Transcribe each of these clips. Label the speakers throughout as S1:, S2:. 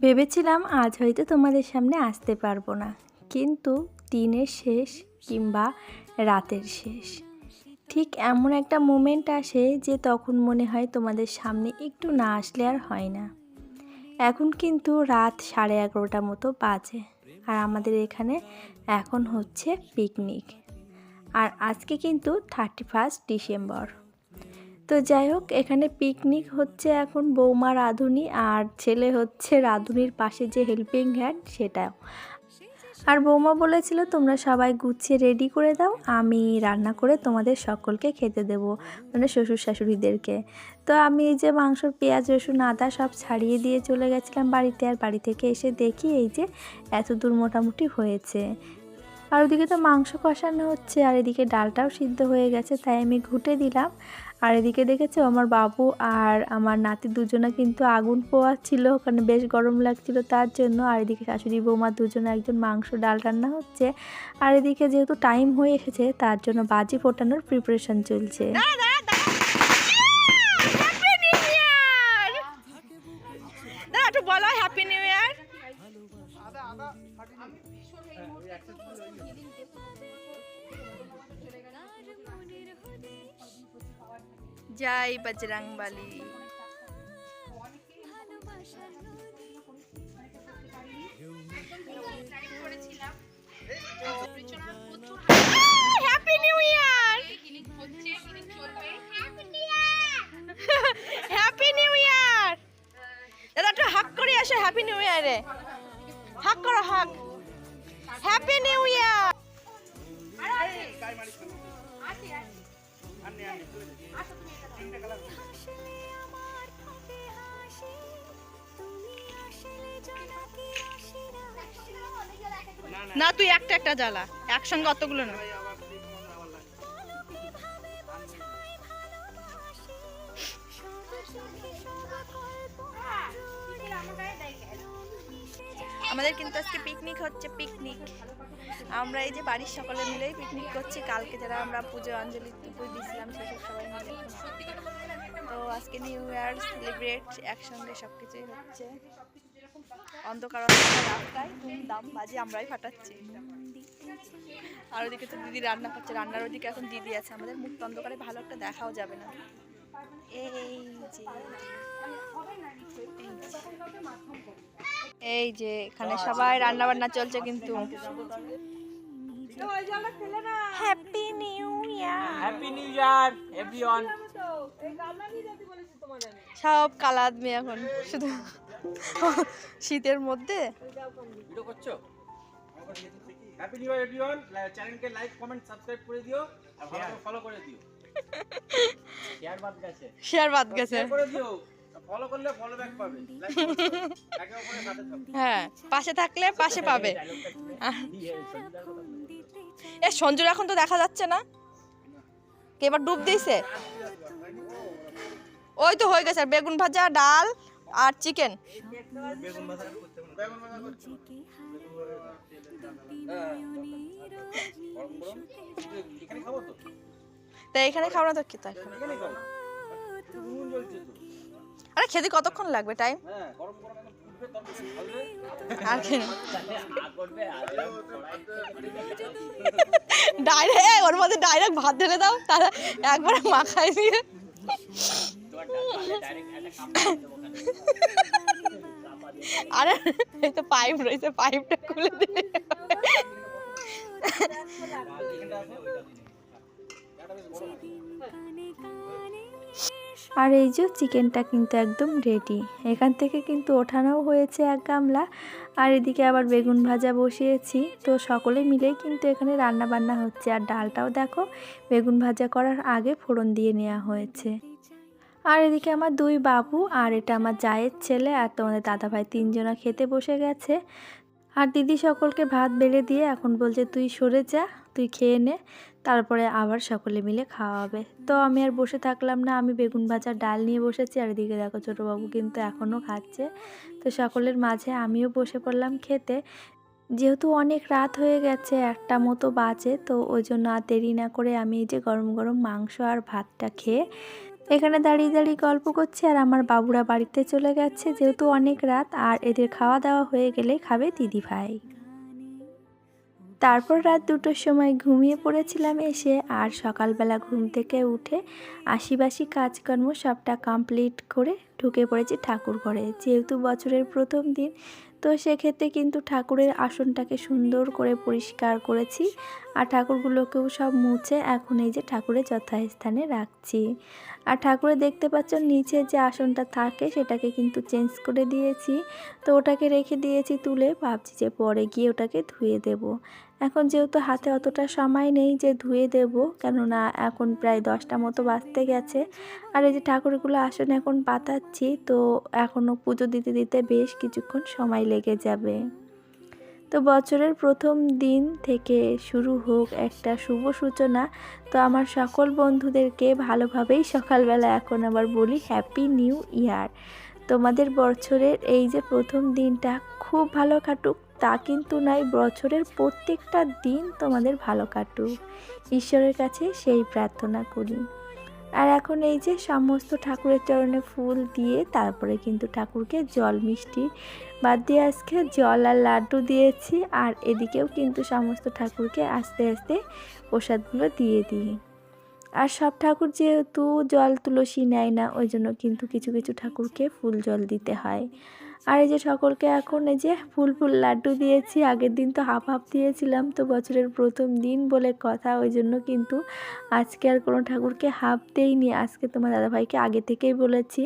S1: ভেবেছিলাম আজ হয়তো তোমাদের সামনে আসতে পারব না। কিন্তু দিনের শেষ কিংবা রাতের শেষ। ঠিক এমন একটা মোমেন্ট আসে যে তখন মনে হয় তোমাদের সামনে একটু না আসলে আর হয় না। এখন কিন্তু রাত সাড়ে এগারোটা মতো বাজে আর আমাদের এখানে এখন হচ্ছে পিকনিক আর আজকে কিন্তু থার্টি ফার্স্ট ডিসেম্বর তো যাই হোক, এখানে পিকনিক হচ্ছে এখন বৌমা রাঁধুনি আর ছেলে হচ্ছে রাঁধুনির পাশে যে হেল্পিং হ্যান্ড সেটাও। আর বৌমা বলেছিল, তোমরা সবাই গুছিয়ে রেডি করে দাও, আমি রান্না করে তোমাদের সকলকে খেতে দেব মানে শ্বশুর শাশুড়িদেরকে। তো আমি এই যে মাংসর পেঁয়াজ, রসুন, আদা সব ছাড়িয়ে দিয়ে চলে গেছিলাম বাড়িতে। আর বাড়ি থেকে এসে দেখি এই যে এত দূর মোটামুটি হয়েছে। আর ওদিকে তো মাংস কষানো হচ্ছে, আর এদিকে ডালটাও সিদ্ধ হয়ে গেছে, তাই আমি ঘুটে দিলাম। আর এদিকে দেখেছ, আমার বাবু আর আমার নাতি দুজনে কিন্তু আগুন পোয়াচ্ছিল, ওখানে বেশ গরম লাগছিল তার জন্য। আর এদিকে শাশুড়ি বৌমা দুজনে একজন মাংস ডাল রান্না হচ্ছে। আর এদিকে যেহেতু টাইম হয়ে এসেছে, তার জন্য বাজি ফোটানোর প্রিপারেশন চলছে।
S2: জয় বজরং বলি না, তুই একটা একটা জ্বালা। একসঙ্গে অতগুলো না। আমাদের কিন্তু আজকে পিকনিক হচ্ছে পিকনিক আমরা এই যে বাড়ির সকলে মিলেই পিকনিক করছি, কালকে যারা আমরা পুজো, অঞ্জলি, পুজো দিয়েছিলাম সেসব সবাই মিলে। তো আজকে নিউ ইয়ার সেলিব্রেট একসঙ্গে সব কিছুই হচ্ছে। অন্ধকার অন্ধকার রাস্তায় দাম বাজে আমরাই ফাটাচ্ছি। আর ওদিকে তো দিদি রান্না করছে রান্নার ওদিকে এখন দিদি আছে। আমাদের মুখ অন্ধকারে ভালো একটা দেখাও যাবে না। এই যে এই যে এখানে সবাই রান্না বান্না চলছে কিন্তু। Happy new year
S3: happy new year everyone
S2: সব কালাদমি এখন শুধু শীতের মধ্যে?
S3: ভিডিও করছ? হ্যাপি নিউ ইয়ার এভরিওয়ান চ্যানেলকে লাইক কমেন্ট সাবস্ক্রাইব করে দিও আর ভালো ফলো করে দিও। শেয়ার বাদ গেছে।
S2: শেয়ার বাদ গেছে।
S3: করে দিও। ফলো করলে ফলো ব্যাক পাবে। একে অপরের সাথে
S2: হ্যাঁ পাশে থাকলে পাশে পাবে। এ সঞ্জুর এখন তো দেখা যাচ্ছে না। কে এবার ডুব দিয়েছে? ওই তো হয়ে গেছে বেগুন ভাজা ডাল। আর চিকেন?
S3: তো
S2: এখানে খাও না তো খেতে
S3: এখানে? খাব নুন জ্বলছে তো
S2: আরে খেতে কতক্ষণ লাগবে? টাইম আর কি ওর মধ্যে ডাইরেক্ট ভাত ঢেলে দাও তারা একবারে মাখায় দিয়ে আরে, এই তো পাইপ রয়েছে পাইপটা খুলে দিলে
S1: আর এই যে চিকেনটা কিন্তু একদম রেডি এখান থেকে কিন্তু ওঠানোও হয়েছে এক গামলা। আর এদিকে আবার বেগুন ভাজা বসিয়েছি। তো সকলে মিলেই কিন্তু এখানে রান্না বান্না হচ্ছে। আর ডালটাও দেখো, বেগুন ভাজা করার আগে ফোড়ন দিয়ে নেওয়া হয়েছে। আর এদিকে আমার দুই বাবু আর এটা আমার জায়ের ছেলে আর তোমাদের দাদাভাই তিনজনা খেতে বসে গেছে। আর দিদি সকলকে ভাত বেড়ে দিয়ে এখন বলছে, তুই সরে যা, তুই খেয়ে নে, তারপরে আবার সকলে মিলে খাওয়া হবে তো আমি আর বসে থাকলাম না, আমি বেগুন ভাজার ডাল নিয়ে বসেছি আর এদিকে দেখো ছোটোবাবু কিন্তু এখনও খাচ্ছে। তো সকলের মাঝে আমিও বসে পড়লাম খেতে। যেহেতু অনেক রাত হয়ে গেছে, একটা মতো বাজে, তো ওই জন্য আর দেরি না করে আমি এই যে গরম গরম মাংস আর ভাতটা খেয়ে এখানে দাঁড়িয়ে দাঁড়িয়ে গল্প করছে আর আমার বাবুরা বাড়িতে চলে গেছে। যেহেতু অনেক রাত, আর এদের খাওয়া দাওয়া হয়ে গেলে খাবে দিদি ভাই। তারপর রাত দুটোর সময় ঘুমিয়ে পড়েছিলাম এসে, আর সকালবেলা ঘুম থেকে উঠে আশিবাসি কাজকর্ম সবটা কমপ্লিট করে ঢুকে পড়েছি ঠাকুর ঘরে। যেহেতু বছরের প্রথম দিন, তো সেক্ষেত্রে কিন্তু ঠাকুরের আসনটাকে সুন্দর করে পরিষ্কার করেছি আর ঠাকুরগুলোকেও সব মুছে এখন এই যে ঠাকুরের যথাস্থানে রাখছি। আর ঠাকুরে দেখতে পাচ্ছ নিচে যে আসনটা থাকে সেটাকে কিন্তু চেঞ্জ করে দিয়েছি। তো ওটাকে রেখে দিয়েছি তুলে, ভাবছি যে পরে গিয়ে ওটাকে ধুয়ে দেব। এখন যেহেতু হাতে অতটা সময় নেই যে ধুয়ে দেব, কেননা এখন প্রায় দশটা মতো বাজতে গেছে। আর এই যে ঠাকুরগুলো আসনে এখন পাতাচ্ছি, তো এখনও পুজো দিতে দিতে বেশ কিছুক্ষণ সময় লেগে যাবে। তো বছরের প্রথম দিন থেকে শুরু হোক একটা শুভ সূচনা। তো আমার সকল বন্ধুদেরকে ভালোভাবেই সকালবেলা এখন আবার বলি হ্যাপি নিউ ইয়ার তোমাদের বছরের এই যে প্রথম দিনটা খুব ভালো কাটুক, তা কিন্তু নয়, বছরের প্রত্যেকটা দিন তোমাদের ভালো কাটুক। ঈশ্বরের কাছে সেই প্রার্থনা করি। আর এখন এই যে সমস্ত ঠাকুরের চরণে ফুল দিয়ে তারপরে কিন্তু ঠাকুরকে জল মিষ্টি বাদ দিয়ে আজকে জল আর লাড্ডু দিয়েছি আর এদিকেও কিন্তু সমস্ত ঠাকুরকে আস্তে আস্তে প্রসাদগুলো দিয়ে দিই। আর সব ঠাকুর যেহেতু জল তুলসী নেয় না, ওই জন্য কিন্তু কিছু কিছু ঠাকুরকে ফুল জল দিতে হয়। আর এই যে সকলকে এখন এই যে ফুল ফুল লাড্ডু দিয়েছি, আগের দিন তো হাফ হাফ দিয়েছিলাম, তো বছরের প্রথম দিন বলে কথা, ওই জন্য কিন্তু আজকে আর কোনো ঠাকুরকে হাফ দেইনি। আজকে তোমার দাদাভাইকে আগে থেকেই বলেছি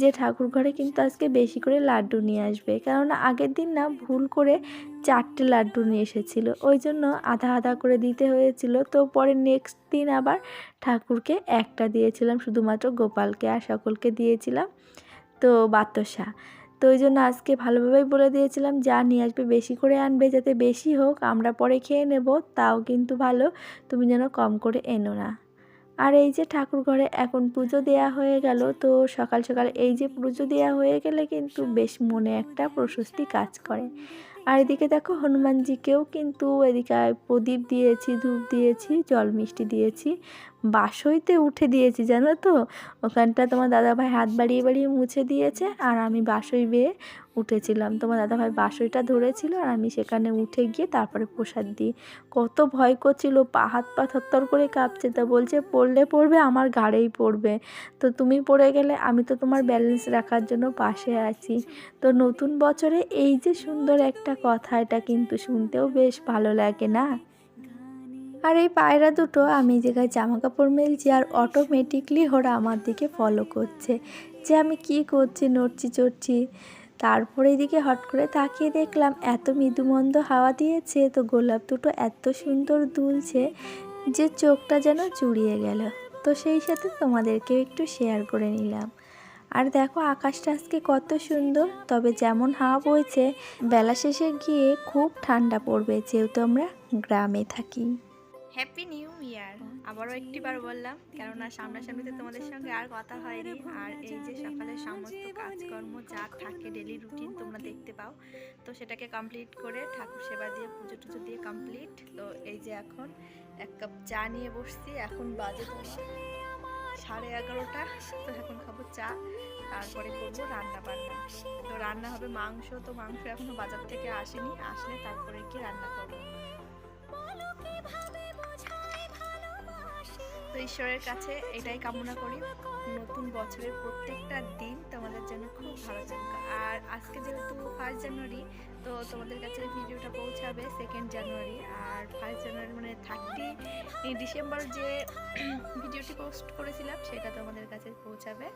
S1: যে ঠাকুর ঘরে কিন্তু আজকে বেশি করে লাড্ডু নিয়ে আসবে কেননা আগের দিন না ভুল করে চারটে লাড্ডু নিয়ে এসেছিল, ওই জন্য আধা আধা করে দিতে হয়েছিল, তো পরে নেক্সট দিন আবার ঠাকুরকে একটা দিয়েছিলাম, শুধুমাত্র গোপালকে আর সকলকে দিয়েছিলাম, তো বাতাসা। তো ওই জন্য আজকে ভালোভাবেই বলে দিয়েছিলাম, যা নিয়ে আসবে বেশি করে আনবে যাতে বেশি হোক, আমরা পরে খেয়ে নেব, তাও কিন্তু ভালো, তুমি যেন কম করে এনো না। আর এই যে ঠাকুর ঘরে এখন পুজো দেয়া হয়ে গেল, তো সকাল সকাল এই যে পুজো দেয়া হয়ে গেলে কিন্তু বেশ মনে একটা প্রশস্তি কাজ করে। আর এদিকে দেখো হনুমানজিকেও কিন্তু এদিকে প্রদীপ দিয়েছি, ধূপ দিয়েছি, জল মিষ্টি দিয়েছি, বাসইতে উঠে দিয়েছি, জানো তো? ওখানটা তোমার দাদাভাই হাত বাড়িয়ে বাড়িয়ে মুছে দিয়েছে আর আমি বাসই বেয়ে উঠেছিলাম। তোমার দাদাভাই বাসইটা ধরেছিল আর আমি সেখানে উঠে গিয়ে তারপরে প্রসাদ দিই। কত ভয় করছিল, পা হাত পা থরথর করে কাঁপছে। তা বলছে, পড়লে পড়বে, আমার ঘাড়েই পড়বে। তো তুমি পড়ে গেলে আমি তো তোমার ব্যালেন্স রাখার জন্য পাশে আছি। তো নতুন বছরে এই যে সুন্দর একটা কথা, এটা কিন্তু শুনতেও বেশ ভালো লাগে, না? আর এই পায়রা দুটো, আমি জায়গায় জামা কাপড় মেলছি আর অটোমেটিকলি ওরা আমার দিকে ফলো করছে। যে আমি কি করছি, নড়ছি চড়ছি। তারপরে এদিকে হট করে তাকিয়ে দেখলাম, এত মৃদুমন্দ হাওয়া দিয়েছে, তো গোলাপ দুটো এত সুন্দর দুলছে যে চোখটা যেন জুড়িয়ে গেল। তো সেই সাথে তোমাদেরকেও একটু শেয়ার করে নিলাম। আর দেখো, আকাশটা আজকে কত সুন্দর, তবে যেমন হাওয়া বইছে, বেলা শেষে গিয়ে খুব ঠান্ডা পড়বে, যেহেতু আমরা গ্রামে থাকি।
S2: হ্যাপি নিউ আবারও একটিবার বললাম, কেননা সামনাসামনিতে তোমাদের সঙ্গে আর কথা হয়নি। আর এই যে সকালের সমস্ত কাজকর্ম যা থাকে ডেলি রুটিন তোমরা দেখতে পাও, তো সেটাকে কমপ্লিট করে ঠাকুর সেবা দিয়ে, পুজো টুজো দিয়ে কমপ্লিট তো এই যে এখন এক কাপ চা নিয়ে বসছি, এখন বাজে সাড়ে এগারোটা, তো এখন খাব চা, তারপরে করব রান্না বান্না। তো রান্না হবে মাংস, তো মাংস এখনও বাজার থেকে আসেনি, আসলে তারপরে কি রান্না করব। তো ঈশ্বরের কাছে এটাই কামনা করি। নতুন বছরের প্রত্যেকটা দিন তোমাদের জন্য খুব ভালো যাক আর আজকে যেহেতু ফার্স্ট জানুয়ারি তো তোমাদের কাছে ভিডিওটা পৌঁছাবে সেকেন্ড জানুয়ারি আর ফার্স্ট জানুয়ারি মানে থার্টি ডিসেম্বর যে ভিডিওটি পোস্ট করেছিলাম, সেটা তোমাদের কাছে পৌঁছাবে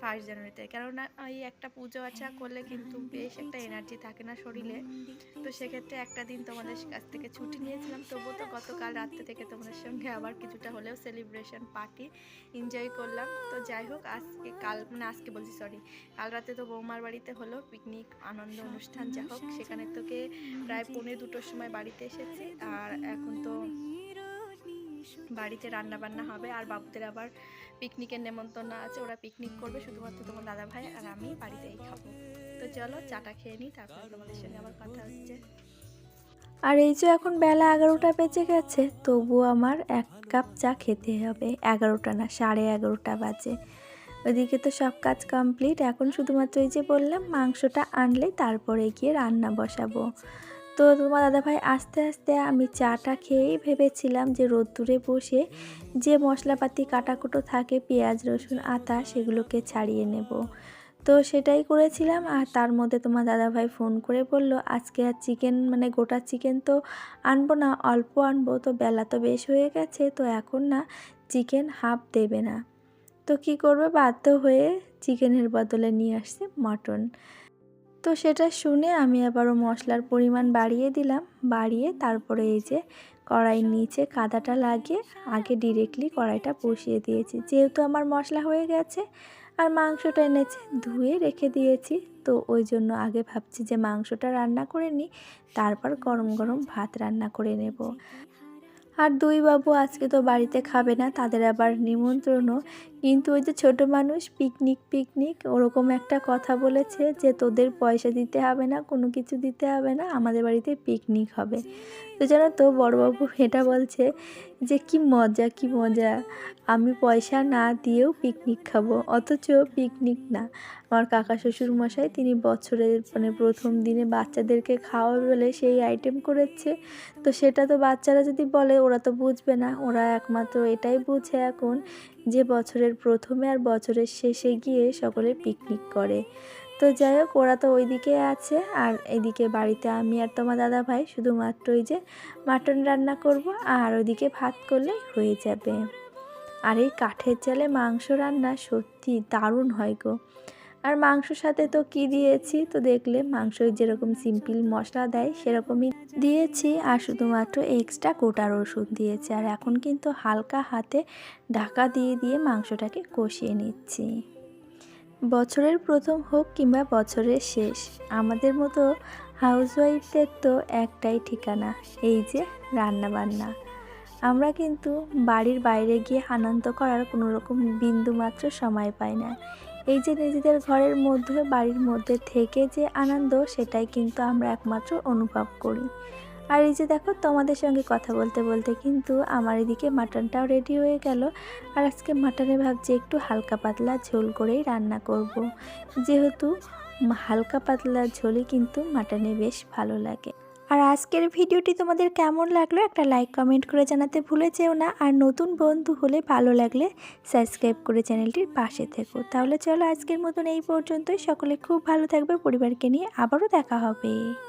S2: ফার্স্ট জানুয়ারিতে কেননা এই একটা পুজো আচা করলে কিন্তু বেশ একটা এনার্জি থাকে না শরীরে। তো সেক্ষেত্রে একটা দিন তোমাদের কাছ থেকে ছুটি নিয়েছিলাম। তবুও তো গতকাল রাত্রে থেকে তোমাদের সঙ্গে আবার কিছুটা হলেও সেলিব্রেশন পার্টি এনজয় করলাম। তো যাই হোক আজকে কাল মানে আজকে বলছি সরি কাল রাতে তো বৌমার বাড়িতে হলো পিকনিক আনন্দ অনুষ্ঠান, যা হোক, সেখানে তোকে প্রায় পৌনে দুটোর সময় বাড়িতে এসেছি। আর এখন তো বাড়িতে রান্না বান্না হবে, আর বাবুদের আবার পিকনিকের নেমন্তন্ন আছে, ওরা পিকনিক করবে, শুধুমাত্র তোমার দাদা ভাই আর আমি বাড়িতেই খাব। তো চলো, চাটা খেয়ে নিই তারপরে তোমাদের সঙ্গে আবার কথা হচ্ছে।
S1: আর এই যে এখন বেলা এগারোটা বেজে গেছে, তবুও আমার এক কাপ চা খেতে হবে। এগারোটা না, সাড়ে এগারোটা বাজে। ওইদিকে তো সব কাজ কমপ্লিট। এখন শুধুমাত্র এই যে বললাম, মাংসটা আনলে তারপরে গিয়ে রান্না বসাবো। তো তোমার দাদাভাই আস্তে আস্তে আমি চাটা খেয়েই ভেবেছিলাম যে রোদ্দুরে বসে যে মশলাপাতি, কাটাকুটো থাকে, পেঁয়াজ, রসুন আতা সেগুলোকে ছাড়িয়ে নেব। তো সেটাই করেছিলাম আর তার মধ্যে তোমার দাদাভাই ফোন করে বলল, আজকে আর চিকেন মানে গোটা চিকেন তো আনব না, অল্প আনব। তো বেলা তো বেশ হয়ে গেছে, তো এখন না চিকেন হাফ দেবে না। তো কি করবে? বাধ্য হয়ে চিকেনের বদলে নিয়ে আসছে মটন। তো সেটা শুনে আমি আবারও মশলার পরিমাণ বাড়িয়ে দিলাম। বাড়িয়ে তারপরে এই যে কড়াইয়ের নিচে কাদাটা লাগিয়ে আগে ডিরেক্টলি কড়াইটা বসিয়ে দিয়েছি। যেহেতু আমার মশলা হয়ে গেছে আর মাংসটা এনেছে, ধুয়ে রেখে দিয়েছি। তো ওই জন্য আগে ভাবছি যে মাংসটা রান্না করে নিই, তারপর গরম গরম ভাত রান্না করে নেব। আর দুই বাবু আজকে তো বাড়িতে খাবে না, তাদের আবার নিমন্ত্রণও। কিন্তু ওই যে ছোট মানুষ পিকনিক পিকনিক ওরকম একটা কথা বলেছে যে তোদের পয়সা দিতে হবে না, কোনো কিছু দিতে হবে না, আমাদের বাড়িতে পিকনিক হবে। তো জানো তো বড়বাবু এটা বলছে যে কি মজা কি মজা। আমি পয়সা না দিয়েও পিকনিক খাব, অথচ পিকনিক না। আমার কাকা শ্বশুর মশাই তিনি বছরের মানে প্রথম দিনে বাচ্চাদেরকে খাওয়াবে বলে সেই আইটেম করেছে। তো সেটা তো বাচ্চারা যদি বলে ওরা তো বুঝবে না, ওরা একমাত্র এটাই বুঝে এখন যে বছরের প্রথমে আর বছরের শেষে গিয়ে সকলে পিকনিক করে। তো যাই হোক, ওরা তো ওইদিকে আছে আর এদিকে বাড়িতে আমি আর তোমার দাদা ভাই শুধুমাত্র ওই যে মাটন রান্না করব আর ওইদিকে ভাত করলেই হয়ে যাবে। আর এই কাঠের জালে মাংস রান্না সত্যি দারুণ হয় গো। আর মাংসর সাথে তো কি দিয়েছি? তো দেখলে মাংস যেরকম সিম্পল মশলা দেয়, সেরকমই দিয়েছি। আর শুধুমাত্র এক্সট্রা গোটা রসুন দিয়েছি। আর এখন কিন্তু হালকা হাতে ঢাকা দিয়ে দিয়ে মাংসটাকে কষিয়ে নিচ্ছি। বছরের প্রথম হোক কিংবা বছরের শেষ, আমাদের মতো হাউসওয়াইফদের তো একটাই ঠিকানা, এই যে রান্না বান্না আমরা কিন্তু বাড়ির বাইরে গিয়ে আনন্দ করার কোনো রকম বিন্দুমাত্র সময় পাই না। এই যে নিজেদের ঘরের মধ্যে, বাড়ির মধ্যে থেকে যে আনন্দ, সেটাই কিন্তু আমরা একমাত্র অনুভব করি। আর এই যে দেখো, তোমাদের সঙ্গে কথা বলতে বলতে কিন্তু আমার এদিকে মাটনটাও রেডি হয়ে গেল। আর আজকে মাটনে ভাবছি একটু হালকা পাতলা ঝোল করেই রান্না করব। যেহেতু হালকা পাতলা ঝোলই কিন্তু মাটনে বেশ ভালো লাগে। আর আজকের ভিডিওটি তোমাদের কেমন লাগল একটা লাইক কমেন্ট করে জানাতে ভুলে যেও না। আর নতুন বন্ধু হলে ভালো লাগলে সাবস্ক্রাইব করে চ্যানেলটির পাশে থেকো। তাহলে চলো আজকের মতন এই পর্যন্তই। সকলে খুব ভালো থাকবে। পরিবারকে নিয়ে আবারও দেখা হবে।